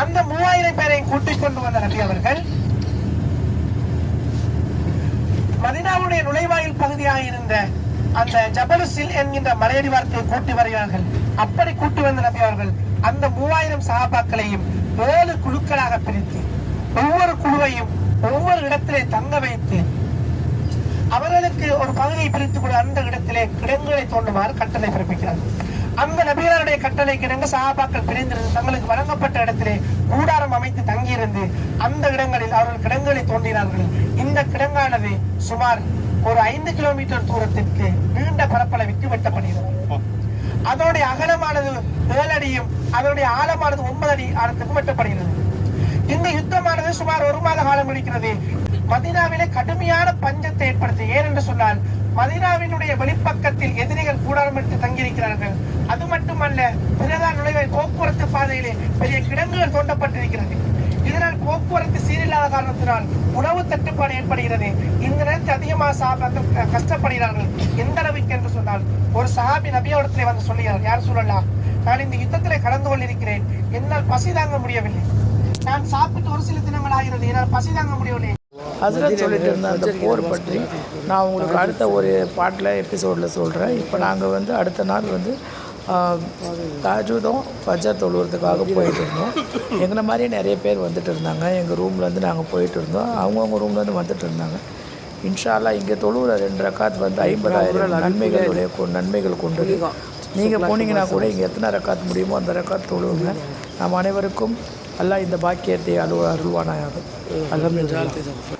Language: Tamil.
அந்த மூவாயிரம் பேரை கூட்டிக் கொண்டு வந்த நபி அவர்கள் மதினாவுடைய நுழைவாயில் பகுதியாக இருந்த அந்த ஜபலுசில் என்கின்ற மலையடிவாரத்தை கூட்டி வருகிறார்கள். அப்படி கூட்டி வந்த நபி அவர்கள் அந்த மூவாயிரம் சகாபாக்களையும் ஏழு குழுக்களாக பிரித்து ஒவ்வொரு குழுவையும் ஒவ்வொரு இடத்திலே தங்க வைத்து அவர்களுக்கு ஒரு பகுதியை பிரித்துக் கூட அந்த இடத்திலே கிடங்குகளை தோண்டுமாறு கட்டளை பிறப்பிக்கிறார் கட்டளைக்கு இணங்க சகாபாக்கள் பிரிந்திருந்து தங்களுக்கு வழங்கப்பட்ட இடத்திலே கூடாரம் அமைத்து தங்கியிருந்து அந்த இடங்களில் அவர்கள் கிடங்குகளை தோண்டினார்கள். இந்த கிடங்கானது சுமார் ஒரு ஐந்து கிலோமீட்டர் தூரத்திற்கு நீண்ட பரப்பளவிற்கு வெட்டப்படுகிறது. அதனுடைய அகலமானது ஏழு அடியும் அதனுடைய ஆழமானது ஒன்பது அடி ஆழத்துக்கும் வெட்டப்படுகிறது. இந்த யுத்தமானது சுமார் ஒரு மாத காலம் இருக்கிறது மதினாவிலே கடுமையான பஞ்சத்தை ஏற்படுத்தி ஏனென்று சொன்னால் மதினாவினுடைய வெளிப்பக்கத்தில் எதிரிகள் கூடாரம் பெரிய கிடங்குகள் தோண்டப்பட்டிருக்கிறது இதனால் போக்குவரத்து சீரில்லாத காரணத்தினால் உணவு தட்டுப்பாடு ஏற்படுகிறது. இந்த நேரத்தில் அதிகமாக சாப்பிட கஷ்டப்படுகிறார்கள். எந்த அளவுக்கு என்று சொன்னால் ஒரு சஹாபி நபியோடத்திலே வந்து சொல்லுகிறார் யார் சொல்லலாம் நான் இந்த யுத்தத்திலே கலந்து கொண்டிருக்கிறேன். என்னால் பசி தாங்க முடியவில்லை. நான் சாப்பிட்டு ஒரு சில தினங்கள் ஆகிறது. என்னால் பசி தாங்க முடியவில்லை. ஹசரத் சொல்லிட்டு இருந்த அந்த போர் பற்றி நான் உங்களுக்கு அடுத்த ஒரு பாட்டில் எபிசோடில் சொல்கிறேன் இப்போ நாங்கள் வந்து அடுத்த நாள் வந்து தாஜூதும் ஃபஜர் தொழுவுறதுக்காக போயிட்டு இருந்தோம். எங்களை மாதிரியே நிறைய பேர் வந்துட்டு இருந்தாங்க. எங்கள் ரூம்லேருந்து நாங்கள் போயிட்டு இருந்தோம். அவங்கவுங்க ரூம்லேருந்து வந்துட்டு இருந்தாங்க. இன்ஷா அல்லாஹ் இங்கே தொழுவுற ரெண்டு ரக்காத் வந்து ஐம்பதாயிரம் நன்மைகளுடைய நன்மைகள் கொண்டது. நீங்கள் போனீங்கன்னா கூட இங்கே எத்தனை ரக்காத் முடியுமோ அந்த ரக்காத் தொழுவுங்க. நாம் அனைவருக்கும் அல்லாஹ் இந்த பாக்கியத்தை அருள் அருள்வானாயாக. அல்ஹம்துலில்லாஹ்.